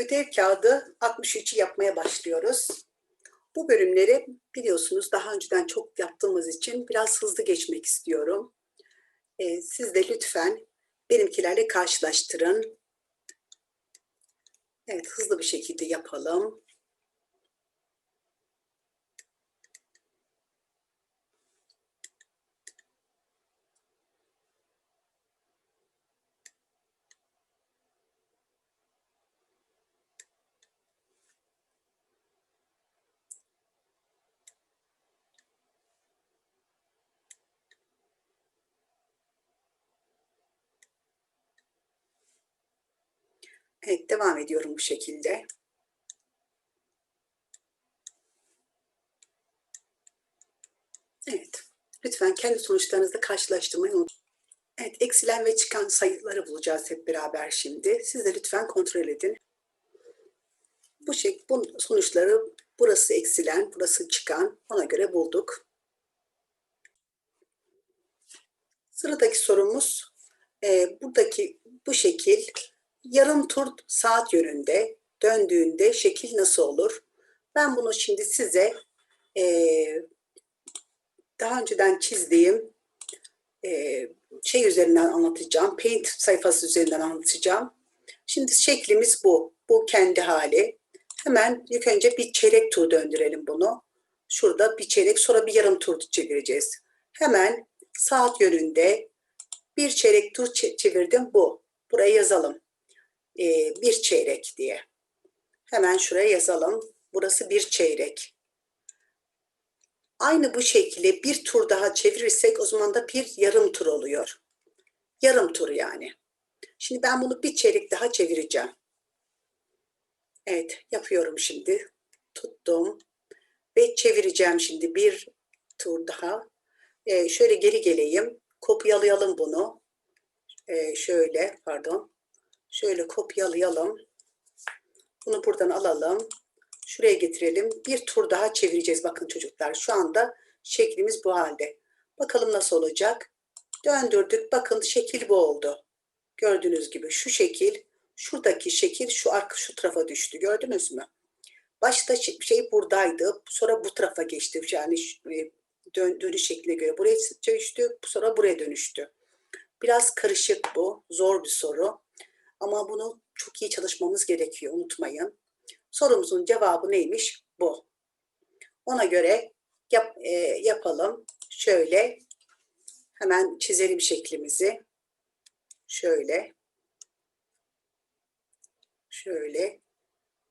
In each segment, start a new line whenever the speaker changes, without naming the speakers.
Ödev kağıdı 63'ü yapmaya başlıyoruz. Bu bölümleri biliyorsunuz daha önceden çok yaptığımız için biraz hızlı geçmek istiyorum. Ee, siz de lütfen benimkilerle karşılaştırın. Evet hızlı bir şekilde yapalım. Evet devam ediyorum bu şekilde. Evet. Lütfen kendi sonuçlarınızla karşılaştırmayı unutmayın. Evet, eksilen ve çıkan sayıları bulacağız hep beraber şimdi. Siz de lütfen kontrol edin. Bu şey, bu sonuçları burası eksilen, burası çıkan ona göre bulduk. Sıradaki sorumuz e, buradaki bu şekil yarım tur saat yönünde döndüğünde şekil nasıl olur? Ben bunu şimdi size e, daha önceden çizdiğim e, şey üzerinden anlatacağım. Paint sayfası üzerinden anlatacağım. Şimdi şeklimiz bu. Bu kendi hali. Hemen ilk önce bir çeyrek tur döndürelim bunu. Şurada bir çeyrek sonra bir yarım tur çevireceğiz. Hemen saat yönünde bir çeyrek tur çevirdim bu. Buraya yazalım. Ee, bir çeyrek diye. Hemen şuraya yazalım. Burası bir çeyrek. Aynı bu şekilde bir tur daha çevirirsek o zaman da bir yarım tur oluyor. Yarım tur yani. Şimdi ben bunu bir çeyrek daha çevireceğim. Evet yapıyorum şimdi. Tuttum ve çevireceğim şimdi bir tur daha. Ee, şöyle geri geleyim. Kopyalayalım bunu. Ee, şöyle pardon. Şöyle kopyalayalım. Bunu buradan alalım. Şuraya getirelim. Bir tur daha çevireceğiz bakın çocuklar. Şu anda şeklimiz bu halde. Bakalım nasıl olacak. Döndürdük. Bakın şekil bu oldu. Gördüğünüz gibi şu şekil, şuradaki şekil şu arka şu tarafa düştü. Gördünüz mü? Başta şey buradaydı. Sonra bu tarafa geçti. Yani e, dön, dönüş şekline göre buraya düştü. Sonra buraya dönüştü. Biraz karışık bu. Zor bir soru. Ama bunu çok iyi çalışmamız gerekiyor. Unutmayın. Sorumuzun cevabı neymiş? Bu. Ona göre yap, e, yapalım. Şöyle hemen çizelim şeklimizi. Şöyle. Şöyle.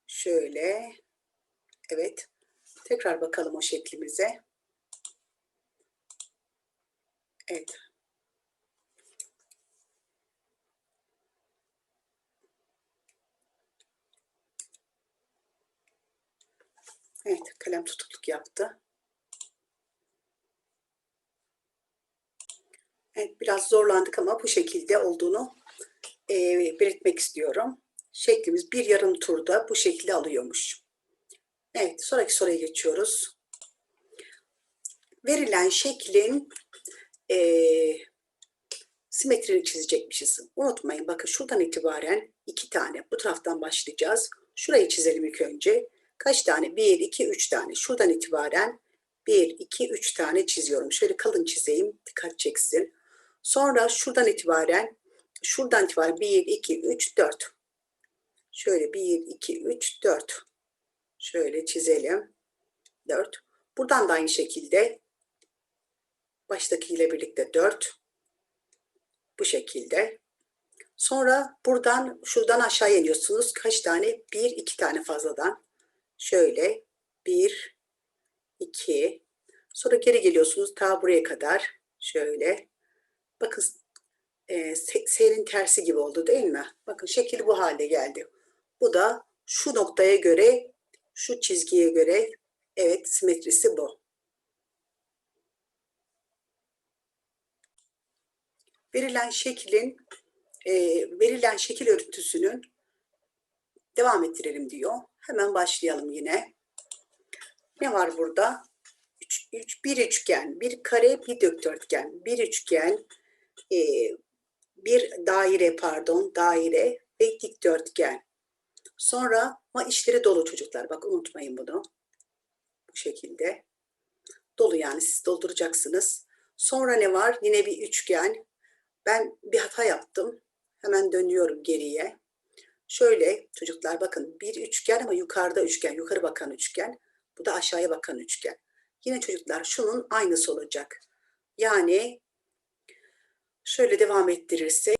Şöyle. Evet. Tekrar bakalım o şeklimize. Evet. Evet, kalem tutukluk yaptı. Evet, biraz zorlandık ama bu şekilde olduğunu e, belirtmek istiyorum. Şeklimiz bir yarım turda bu şekilde alıyormuş. Evet, sonraki soruya geçiyoruz. Verilen şeklin e, simetrini çizecekmişiz. Unutmayın bakın şuradan itibaren iki tane bu taraftan başlayacağız. Şurayı çizelim ilk önce. Kaç tane? 1, 2, 3 tane. Şuradan itibaren 1, 2, 3 tane çiziyorum. Şöyle kalın çizeyim. Dikkat çeksin. Sonra şuradan itibaren şuradan itibaren 1, 2, 3, 4. Şöyle 1, 2, 3, 4. Şöyle çizelim. 4. Buradan da aynı şekilde baştakiyle birlikte 4. Bu şekilde. Sonra buradan şuradan aşağı iniyorsunuz. Kaç tane? 1, 2 tane fazladan. Şöyle 1, 2, sonra geri geliyorsunuz ta buraya kadar. Şöyle. Bakın e, serin tersi gibi oldu değil mi? Bakın şekil bu halde geldi. Bu da şu noktaya göre, şu çizgiye göre evet simetrisi bu. Verilen şeklin e, verilen şekil örüntüsünün devam ettirelim diyor. Hemen başlayalım yine. Ne var burada? Üç, üç, bir üçgen, bir kare, bir dikdörtgen. Bir üçgen, e, bir daire pardon, daire ve dikdörtgen. Sonra ama içleri dolu çocuklar. Bak unutmayın bunu. Bu şekilde. Dolu yani siz dolduracaksınız. Sonra ne var? Yine bir üçgen. Ben bir hata yaptım. Hemen dönüyorum geriye. Şöyle çocuklar bakın bir üçgen ama yukarıda üçgen, yukarı bakan üçgen. Bu da aşağıya bakan üçgen. Yine çocuklar şunun aynısı olacak. Yani şöyle devam ettirirsek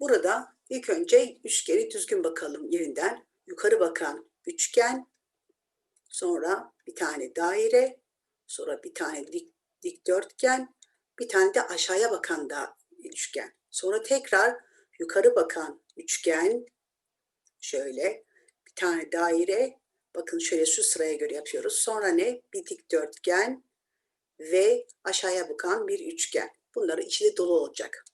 burada ilk önce üçgeni düzgün bakalım yerinden. Yukarı bakan üçgen, sonra bir tane daire, sonra bir tane dik, dikdörtgen, bir tane de aşağıya bakan da üçgen. Sonra tekrar yukarı bakan üçgen, şöyle bir tane daire, bakın şöyle şu sıraya göre yapıyoruz. Sonra ne? Bir dikdörtgen ve aşağıya bakan bir üçgen. Bunları içinde dolu olacak.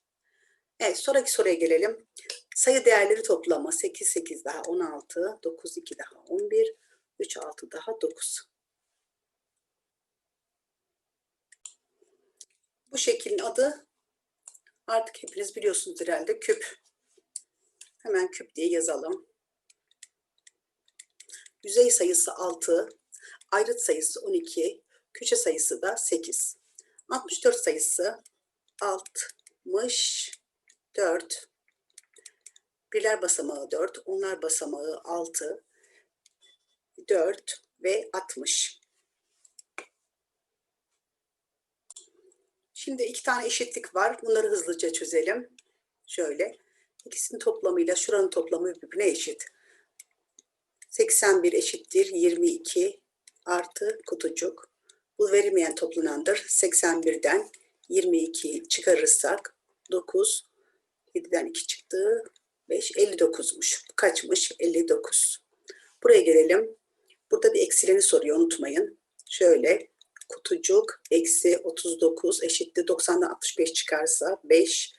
Evet sonraki soruya gelelim. Sayı değerleri toplama 8, 8 daha 16, 9, 2 daha 11, 3, 6 daha 9. Bu şeklin adı artık hepiniz biliyorsunuz herhalde küp. Hemen küp diye yazalım. Yüzey sayısı 6, ayrıt sayısı 12, köşe sayısı da 8. 64 sayısı 64. Birler basamağı 4, onlar basamağı 6, 4 ve 60. Şimdi iki tane eşitlik var. Bunları hızlıca çözelim. Şöyle. İkisinin toplamıyla şuranın toplamı birbirine eşit. 81 eşittir 22 artı kutucuk. Bu verilmeyen toplanandır. 81'den 22 çıkarırsak 9, 7'den 2 çıktı. 5, 59'muş. Bu kaçmış? 59. Buraya gelelim. Burada bir eksileni soruyor unutmayın. Şöyle kutucuk eksi 39 eşittir 90'dan 65 çıkarsa 5,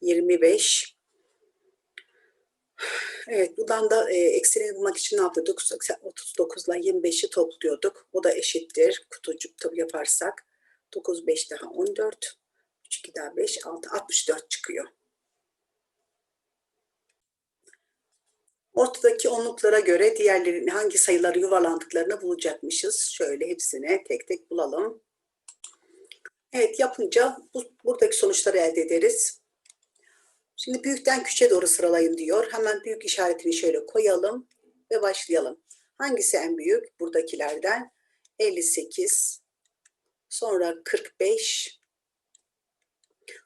25. Evet buradan da e, eksileni bulmak için ne yapıyorduk? 39 ile 25'i topluyorduk. O da eşittir. Kutucuk tabi yaparsak 9, 5 daha 14. 3, 2 daha 5, 6, 64 çıkıyor. Ortadaki onluklara göre diğerlerinin hangi sayıları yuvarlandıklarını bulacakmışız. Şöyle hepsine tek tek bulalım. Evet yapınca bu, buradaki sonuçları elde ederiz. Şimdi büyükten küçüğe doğru sıralayın diyor. Hemen büyük işaretini şöyle koyalım ve başlayalım. Hangisi en büyük? Buradakilerden 58, sonra 45,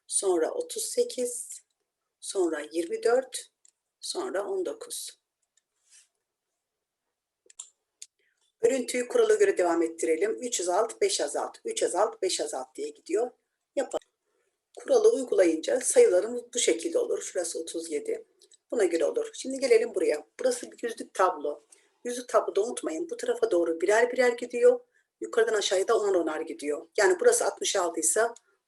sonra 38, sonra 24, sonra 19. Örüntüyü kurala göre devam ettirelim. 3 azalt, 5 azalt, 3 azalt, 5 azalt diye gidiyor. Yapalım. Kuralı uygulayınca sayılarımız bu şekilde olur. Şurası 37. Buna göre olur. Şimdi gelelim buraya. Burası bir yüzlük tablo. Yüzlük tabloda unutmayın bu tarafa doğru birer birer gidiyor. Yukarıdan aşağıya da onar onar gidiyor. Yani burası 66 ise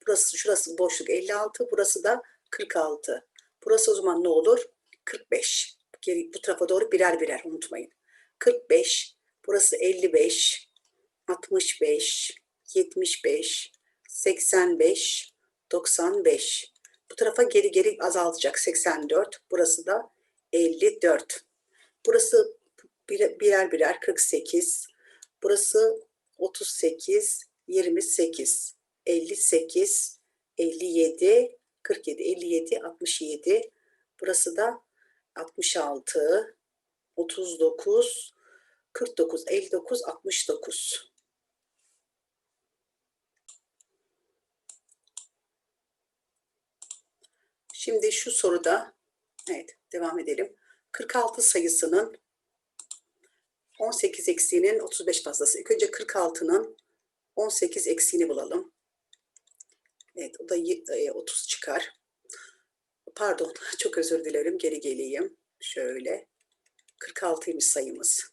burası şurası boşluk 56. Burası da 46. Burası o zaman ne olur? 45. Geri, bu tarafa doğru birer birer unutmayın. 45. Burası 55. 65. 75. 85. 95. Bu tarafa geri geri azaltacak 84. Burası da 54. Burası birer birer 48. Burası 38, 28, 58, 57, 47, 57, 67. Burası da 66, 39, 49, 59, 69. Şimdi şu soruda, evet devam edelim. 46 sayısının 18 eksiğinin 35 fazlası. İlk önce 46'nın 18 eksiğini bulalım. Evet o da 30 çıkar. Pardon çok özür dilerim geri geleyim. Şöyle 46'ymış sayımız.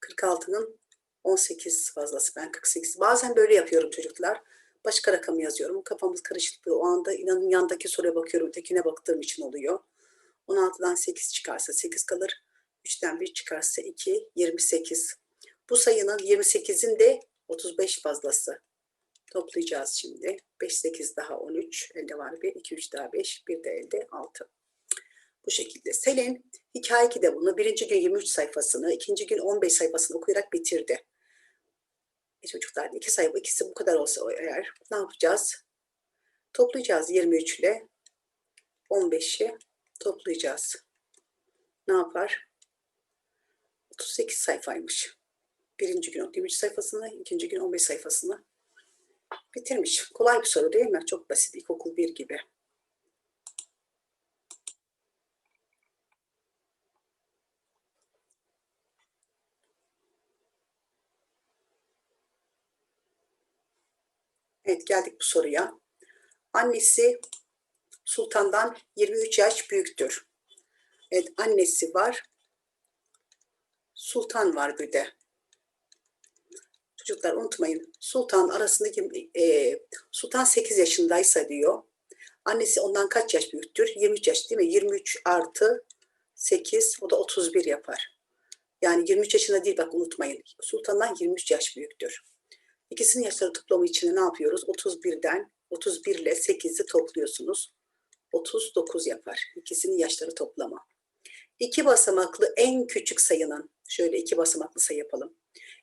46'nın 18 fazlası ben 48. Bazen böyle yapıyorum çocuklar. Başka rakam yazıyorum. Kafamız karışıklığı o anda inanın yandaki soruya bakıyorum. Tekine baktığım için oluyor. 16'dan 8 çıkarsa 8 kalır. 3'ten 1 çıkarsa 2, 28. Bu sayının 28'in de 35 fazlası. Toplayacağız şimdi. 5, 8 daha 13. Elde var 1, 2, 3 daha 5, 1 de elde 6. Bu Bu şekilde. Selin hikaye 2'de bunu birinci gün 23 sayfasını, ikinci gün 15 sayfasını okuyarak bitirdi. E çocuklar iki sayfa ikisi bu kadar olsa eğer ne yapacağız? Toplayacağız 23 ile 15'i toplayacağız. Ne yapar? 38 sayfaymış. Birinci gün 23 sayfasını, ikinci gün 15 sayfasını bitirmiş. Kolay bir soru değil mi? Çok basit. İlkokul 1 gibi. Evet geldik bu soruya. Annesi Sultan'dan 23 yaş büyüktür. Evet annesi var. Sultan var bir de. Çocuklar unutmayın. Sultan arasındaki e, Sultan 8 yaşındaysa diyor. Annesi ondan kaç yaş büyüktür? 23 yaş değil mi? 23 artı 8 o da 31 yapar. Yani 23 yaşında değil bak unutmayın. Sultandan 23 yaş büyüktür. İkisinin yaşları toplamı için ne yapıyoruz? 31'den 31 ile 8'i topluyorsunuz. 39 yapar. İkisinin yaşları toplamı. İki basamaklı en küçük sayının, şöyle iki basamaklı sayı yapalım.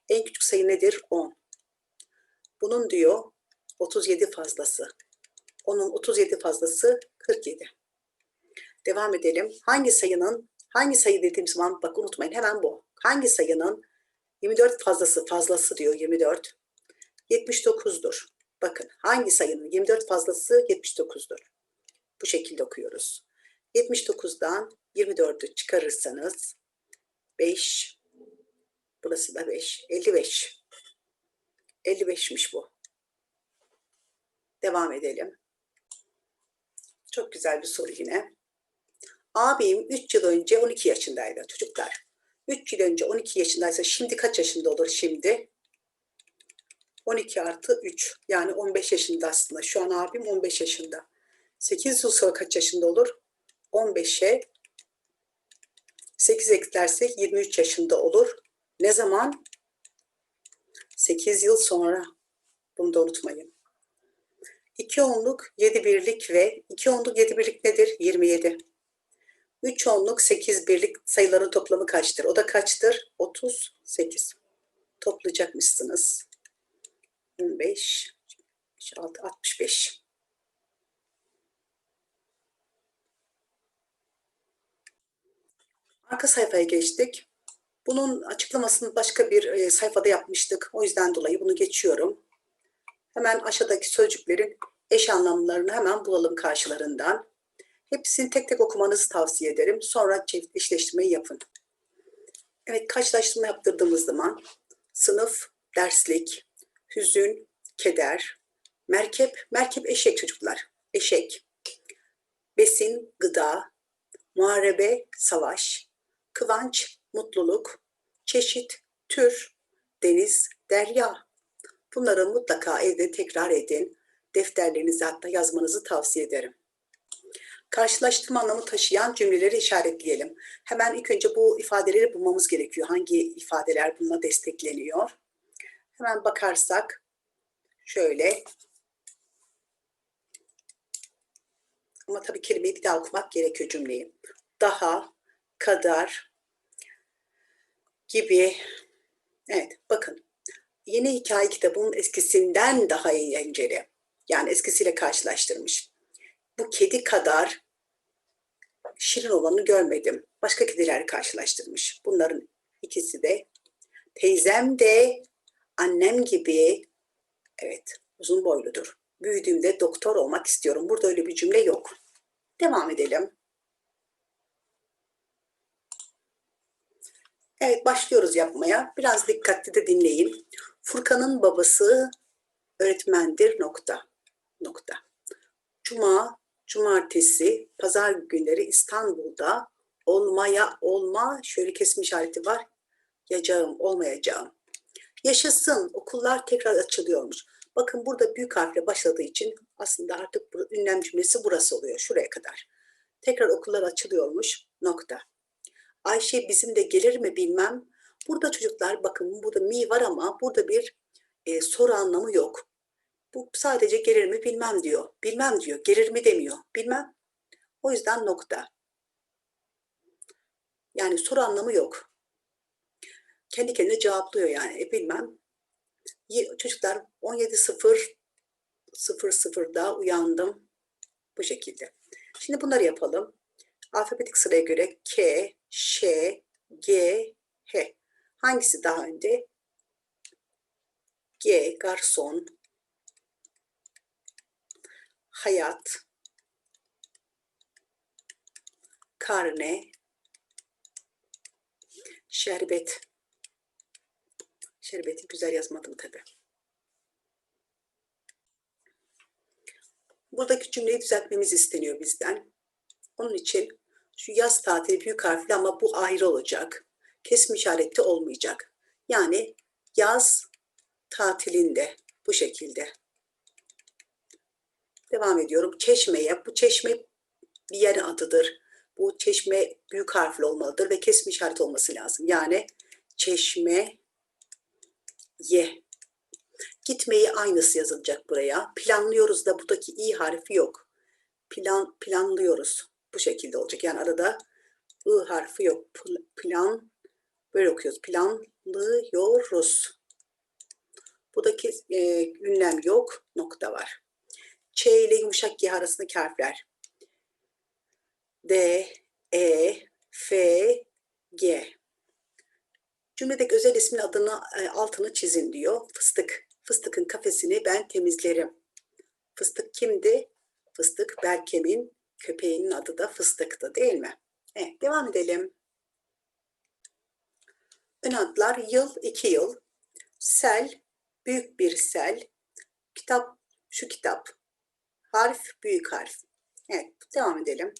En küçük sayı nedir? 10. Bunun diyor 37 fazlası. Onun 37 fazlası 47. Devam edelim. Hangi sayının, hangi sayı dediğim zaman bak unutmayın hemen bu. Hangi sayının 24 fazlası fazlası diyor 24. 79'dur. Bakın hangi sayının 24 fazlası 79'dur. Bu şekilde okuyoruz. 79'dan 24'ü çıkarırsanız 5 burası da 5 55 55'miş bu. Devam edelim. Çok güzel bir soru yine. Abim 3 yıl önce 12 yaşındaydı çocuklar. 3 yıl önce 12 yaşındaysa şimdi kaç yaşında olur şimdi? 12 artı 3 yani 15 yaşında aslında. Şu an abim 15 yaşında. 8 yıl sonra kaç yaşında olur? 15'e 8 eklersek 23 yaşında olur. Ne zaman? 8 yıl sonra. Bunu da unutmayın. 2 onluk 7 birlik ve 2 onluk 7 birlik nedir? 27. 3 onluk 8 birlik sayıların toplamı kaçtır? O da kaçtır? 38. Toplayacakmışsınız. 25, 6, 65. Arka sayfaya geçtik. Bunun açıklamasını başka bir e, sayfada yapmıştık. O yüzden dolayı bunu geçiyorum. Hemen aşağıdaki sözcüklerin eş anlamlarını hemen bulalım karşılarından. Hepsini tek tek okumanızı tavsiye ederim. Sonra çift eşleştirmeyi yapın. Evet karşılaştırma yaptırdığımız zaman sınıf, derslik, hüzün, keder, merkep, merkep eşek çocuklar, eşek, besin, gıda, muharebe, savaş, kıvanç, mutluluk, çeşit, tür, deniz, derya. Bunları mutlaka evde tekrar edin. Defterlerinize hatta yazmanızı tavsiye ederim. Karşılaştırma anlamı taşıyan cümleleri işaretleyelim. Hemen ilk önce bu ifadeleri bulmamız gerekiyor. Hangi ifadeler bununla destekleniyor? Hemen bakarsak şöyle ama tabii kelimeyi bir daha okumak gerekiyor cümleyi. Daha, kadar gibi. Evet bakın yeni hikaye kitabının eskisinden daha eğlenceli. Yani eskisiyle karşılaştırmış. Bu kedi kadar şirin olanı görmedim. Başka kediler karşılaştırmış. Bunların ikisi de teyzem de annem gibi evet uzun boyludur. Büyüdüğümde doktor olmak istiyorum. Burada öyle bir cümle yok. Devam edelim. Evet başlıyoruz yapmaya. Biraz dikkatli de dinleyin. Furkan'ın babası öğretmendir nokta. Nokta. Cuma, cumartesi, pazar günleri İstanbul'da olmaya olma şöyle kesim işareti var. Yacağım, olmayacağım. Yaşasın okullar tekrar açılıyormuş. Bakın burada büyük harfle başladığı için aslında artık ünlem cümlesi burası oluyor. Şuraya kadar. Tekrar okullar açılıyormuş. Nokta. Ayşe bizim de gelir mi bilmem. Burada çocuklar bakın burada mi var ama burada bir e, soru anlamı yok. Bu sadece gelir mi bilmem diyor. Bilmem diyor. Gelir mi demiyor. Bilmem. O yüzden nokta. Yani soru anlamı yok. Kendi kendine cevaplıyor yani. E, bilmem. Çocuklar 17.0 00'da uyandım. Bu şekilde. Şimdi bunları yapalım. Alfabetik sıraya göre K, Ş, G, H. Hangisi daha önde? G, garson, hayat, karne, şerbet. Şerbeti güzel yazmadım tabi. Buradaki cümleyi düzeltmemiz isteniyor bizden. Onun için şu yaz tatili büyük harfli ama bu ayrı olacak. Kesim işareti olmayacak. Yani yaz tatilinde bu şekilde. Devam ediyorum. Çeşmeye. Bu çeşme bir yerin adıdır. Bu çeşme büyük harfli olmalıdır ve kesim işareti olması lazım. Yani çeşme ye. Gitmeyi aynısı yazılacak buraya. Planlıyoruz da buradaki i harfi yok. Plan planlıyoruz. Bu şekilde olacak. Yani arada i harfi yok. Pl- Plan böyle okuyoruz. Planlıyoruz. Buradaki e, ünlem yok. Nokta var. Ç ile yumuşak G arasındaki harfler. D, E, F, G. Cümledeki özel ismin adını e, altını çizin diyor. Fıstık. Fıstıkın kafesini ben temizlerim. Fıstık kimdi? Fıstık Berkem'in köpeğinin adı da Fıstık'tı değil mi? Evet, devam edelim. Ön adlar yıl, iki yıl. Sel, büyük bir sel. Kitap, şu kitap. Harf, büyük harf. Evet, devam edelim.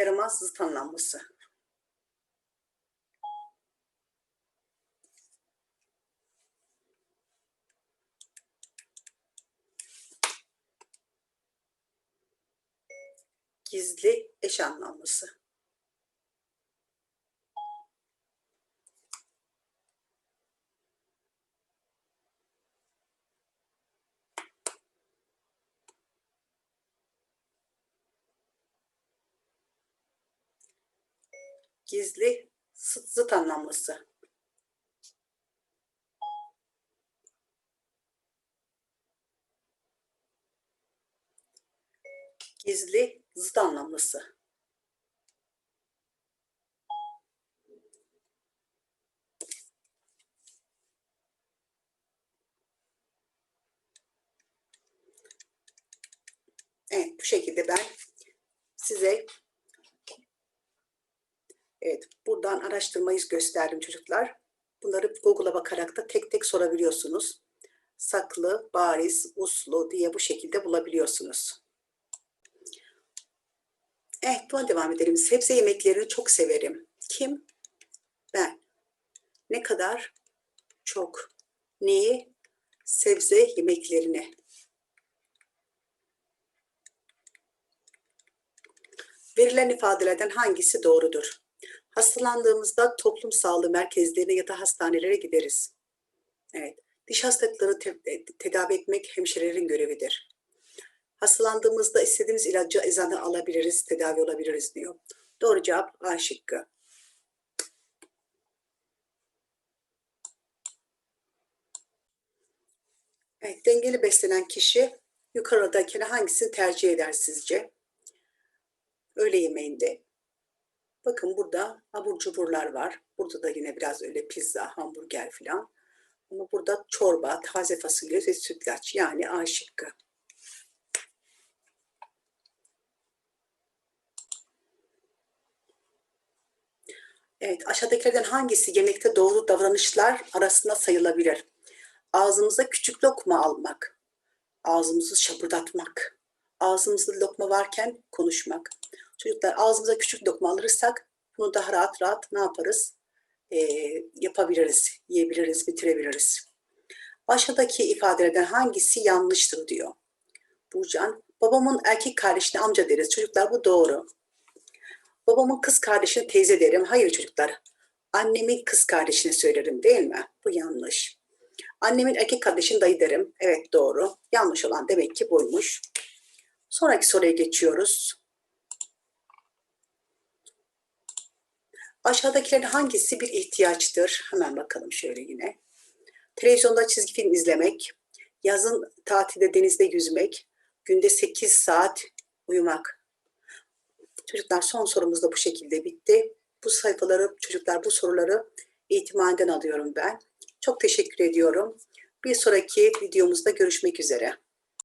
Yaramaz zıt anlamlısı. Gizli eş anlamlısı. Gizli zıt, anlamlısı. Gizli zıt anlamlısı. Evet, bu şekilde ben size Evet, buradan araştırmayı gösterdim çocuklar. Bunları Google'a bakarak da tek tek sorabiliyorsunuz. Saklı, bariz, uslu diye bu şekilde bulabiliyorsunuz. Evet, buna devam edelim. Sebze yemeklerini çok severim. Kim? Ben. Ne kadar? Çok. Neyi? Sebze yemeklerini. Verilen ifadelerden hangisi doğrudur? Hastalandığımızda toplum sağlığı merkezlerine ya da hastanelere gideriz. Evet, diş hastalıkları te- e, tedavi etmek hemşirelerin görevidir. Hastalandığımızda istediğimiz ilacı eczaneden alabiliriz, tedavi olabiliriz diyor. Doğru cevap A şıkkı. Evet, dengeli beslenen kişi yukarıdakine hangisini tercih eder sizce? Öğle yemeğinde. Bakın burada abur cuburlar var. Burada da yine biraz öyle pizza, hamburger falan. Ama burada çorba, taze fasulye ve sütlaç yani A şıkkı. Evet, aşağıdakilerden hangisi yemekte doğru davranışlar arasında sayılabilir? Ağzımıza küçük lokma almak, ağzımızı şapırdatmak, ağzımızda lokma varken konuşmak. Çocuklar ağzımıza küçük lokma alırsak bunu daha rahat rahat ne yaparız? Ee, yapabiliriz, yiyebiliriz, bitirebiliriz. Aşağıdaki ifadelerden hangisi yanlıştır diyor. Burcan, babamın erkek kardeşine amca deriz. Çocuklar bu doğru. Babamın kız kardeşine teyze derim. Hayır çocuklar. Annemin kız kardeşine söylerim değil mi? Bu yanlış. Annemin erkek kardeşine dayı derim. Evet doğru. Yanlış olan demek ki buymuş. Sonraki soruya geçiyoruz. Aşağıdakilerin hangisi bir ihtiyaçtır? Hemen bakalım şöyle yine. Televizyonda çizgi film izlemek, yazın tatilde denizde yüzmek, günde 8 saat uyumak. Çocuklar son sorumuz da bu şekilde bitti. Bu sayfaları, çocuklar bu soruları eğitimhaneden alıyorum ben. Çok teşekkür ediyorum. Bir sonraki videomuzda görüşmek üzere.